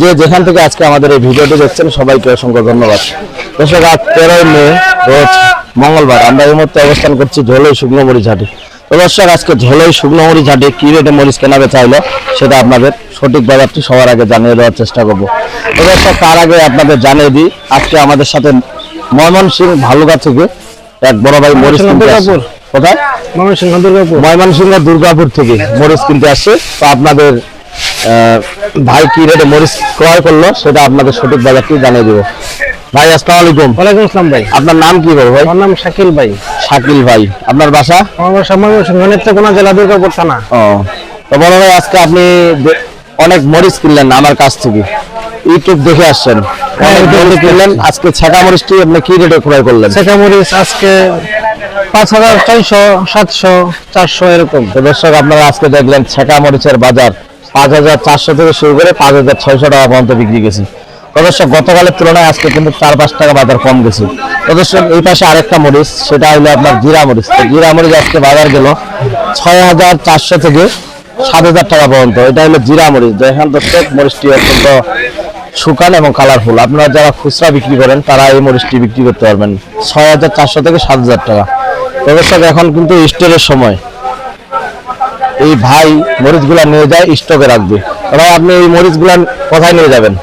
যে যেখান থেকে আজকে আমাদের এই ভিডিওটি দেখছেন সবাইকে অসংখ্য ধন্যবাদ। দর্শক আজ তেরোই মে রোজ মঙ্গলবার আমরা এই মুহূর্তে অবস্থান করছি ঝোলই শুকনো মরিচ হাটে। তো দর্শক আজকে ঝোলই শুকনো মরিচ হাটে কি রেটে মরিচ কেনা চাইলো সেটা আপনাদের সঠিক বাজারটি সবার আগে জানিয়ে দেওয়ার চেষ্টা করব। তো দর্শক তার আগে আপনাদের জানিয়ে দিই আজকে আমাদের সাথে ময়মনসিংহ ভালুকা থেকে এক বড় ভাই মরিচ। কোথায়? ময়মনসিংহ দুর্গাপুর। ময়মনসিংহ দুর্গাপুর থেকে মরিচ কিনতে আসছে তো আপনাদের ভাই কি রেটে মরিচ ক্রয় করল সেটা আপনাদের সঠিক বাজারটি জানিয়ে দেবো। ভাই আসসালামু আলাইকুম। ওয়ালাইকুম আসসালাম ভাই। আপনার নাম কি বড় ভাই? আমার নাম শাকিল ভাই। শাকিল ভাই আপনার বাসা? আমার বাসা ময়মনসিংহ নেত্রকোনা জেলা দুর্গাপুর থানা। ও তো বড় ভাই আজকে আপনি অনেক মরিচ কিনলেন আমার কাছ থেকে। ইউটিউব দেখে আসছেন। হ্যাঁ, কিনলেন। আজকে ছেঁকা মরিচটি আপনি কি রেটে ক্রয় করলেন? সেটা মরিচ আজকে পাঁচ হাজার ছয়শো সাতশো চারশো এরকম। তো দর্শক আপনারা আজকে দেখলেন ছেঁকা মরিচের বাজার। পাঁচ হাজার চারশো থেকে শুরু করে পাঁচ হাজার ছয়শো টাকা পর্যন্ত বিক্রি গেছে দর্শক, গতকালের তুলনায় আজকে কিন্তু চার পাঁচ টাকা বাজার কম গেছে। দর্শক, এই পাশে আরেকটা মরিচ, সেটা হলো আপনার জিরা মরিচ। জিরা মরিচ আজকে বাজার গেল ছয় হাজার চারশো থেকে সাত হাজার টাকা পর্যন্ত। এটা হলো জিরা মরিচ। দেখেন দর্শক, মরিচটি অত্যন্ত শুকান এবং কালারফুল। আপনারা যারা খুচরা বিক্রি করেন, তারা এই মরিচটি বিক্রি করতে পারবেন। ছয় হাজার চারশো থেকে সাত হাজার টাকা। দর্শক, এখন কিন্তু স্টোরের সময়। এই ভাই মরিচগুলা নিয়ে যায় স্টকে রাখবে। ভাই আপনি এই মরিচগুলা কোথায় নিয়ে যাবেন।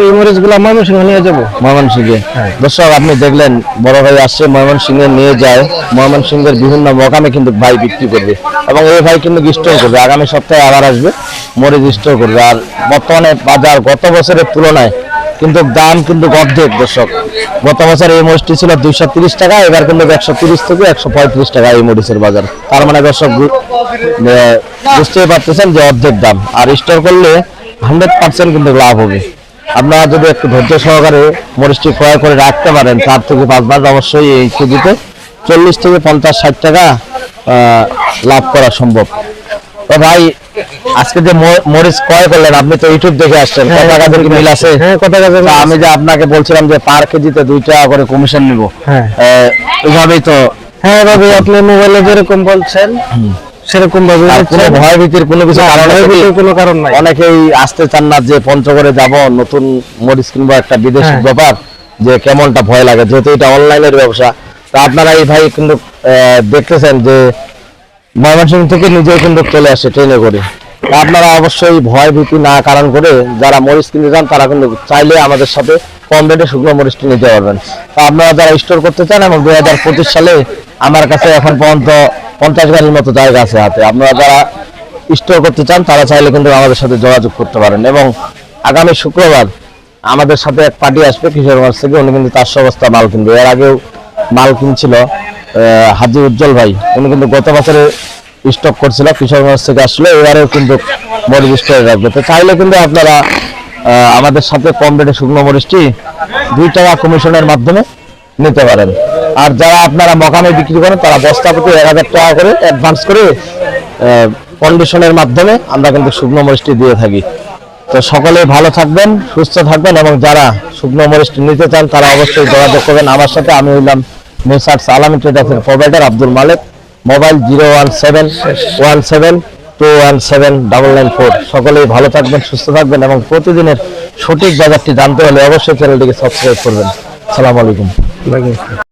এই মরিচগুলো ময়মনসিংহ নিয়ে যাব। ময়মনসিংহে। দর্শক আপনি দেখলেন বড় ভাই আসছে ময়মনসিংহে নিয়ে যায়। ময়মনসিংহের বিভিন্ন মকামে কিন্তু ভাই বিক্রি করবে। এবং এই ভাই কিন্তু স্টোর করবে। আগামী সপ্তাহে আবার আসবে মরিচ স্টোর করবে। আর বর্তমানে বাজার গত বছরের তুলনায় কিন্তু দাম কিন্তু অর্ধেক, দর্শক। গত বছর এই মরিচটি ছিল দুইশো তিরিশ টাকা, এবার কিন্তু একশো তিরিশ থেকে একশো পঁয়ত্রিশ টাকা এই মরিচের বাজার। তার মানে দর্শক বুঝতেই পারতেছেন যে অর্ধেক দাম। আর স্টোর করলে হান্ড্রেড পার্সেন্ট কিন্তু লাভ হবে। আপনারা যদি একটু ধৈর্য সহকারে মরিচটি ক্রয় করে রাখতে পারেন, চার থেকে পাঁচ মাস অবশ্যই এই কেজিতে চল্লিশ থেকে পঞ্চাশ ষাট টাকা লাভ করা সম্ভব। তো ভাই আজকে যে মরিচ ক্রয় করলেন আপনি তো ইউটিউব দেখে আসছেন কত টাকা মিল আছে? হ্যাঁ কত তা আমি যে আপনাকে বলছিলাম যে পার কেজিতে দুই টাকা করে কমিশন নিব। হ্যাঁ। তো হ্যাঁ ভাবি আপনি মোবাইলে যেরকম বলছেন সেরকম ভাবে কোনো ভয় ভীতির কোনো কিছু কারণ আছে কোনো কারণ নাই। অনেকেই আসতে চান না যে পঞ্চগড়ে যাব নতুন মরিচ কিনবো একটা বিদেশি হ্যাঁ। ব্যাপার যে কেমনটা ভয় লাগে যেহেতু এটা অনলাইনের ব্যবসা। তো আপনারা এই ভাই কিন্তু দেখতেছেন যে ময়মনসিংহ থেকে নিজেই কিন্তু চলে আসে ট্রেনে করে। আপনারা অবশ্যই ভয় ভীতি না কারণ করে যারা মরিচ কিনতে যান, তারা কিন্তু চাইলে আমাদের সাথে কম রেটে শুকনো মরিচটি নিতে পারবেন। তা আপনারা যারা স্টোর করতে চান এবং দুই হাজার পঁচিশ সালে আমার কাছে এখন পর্যন্ত পঞ্চাশ গাড়ির মতো জায়গা আছে হাতে। আপনারা যারা স্টোর করতে চান, তারা চাইলে কিন্তু আমাদের সাথে যোগাযোগ করতে পারেন এবং আগামী শুক্রবার আমাদের সাথে এক পার্টি আসবে কিশোরগঞ্জ থেকে। উনি কিন্তু চারশো বস্তা মাল কিনবে। এর আগেও মাল কিনছিল। হাজি উজ্জ্বল ভাই, উনি কিন্তু গত বছরে স্টক করছিল কিশোরগঞ্জ থেকে আসলে, এবারেও কিন্তু মরিচ স্টোরে রাখবে। তো চাইলে কিন্তু আপনারা আমাদের সাথে কম রেটে শুকনো মরিচটি দুই টাকা কমিশনের মাধ্যমে নিতে পারেন। আর যারা আপনারা মকামে বিক্রি করেন, তারা বস্তা প্রতি এক হাজার টাকা করে অ্যাডভান্স করে কন্ডিশনের মাধ্যমে আমরা কিন্তু শুকনো মরিচটি দিয়ে থাকি। তো সকলে ভালো থাকবেন, সুস্থ থাকবেন, এবং যারা শুকনো মরিচটি নিতে চান, তারা অবশ্যই যোগাযোগ করবেন। আমার সাথে আমি হইলাম messrs Alami ট্রেডার্সের provider Abdul Malik, mobile zero one seven one seven two one seven double nine four. সকলেই ভালো থাকবেন, সুস্থ থাকবেন এবং প্রতিদিনের সঠিক বাজারটি জানতে হলে অবশ্যই চ্যানেলটিকে সাবস্ক্রাইব করবেন। সালাম আলাইকুম।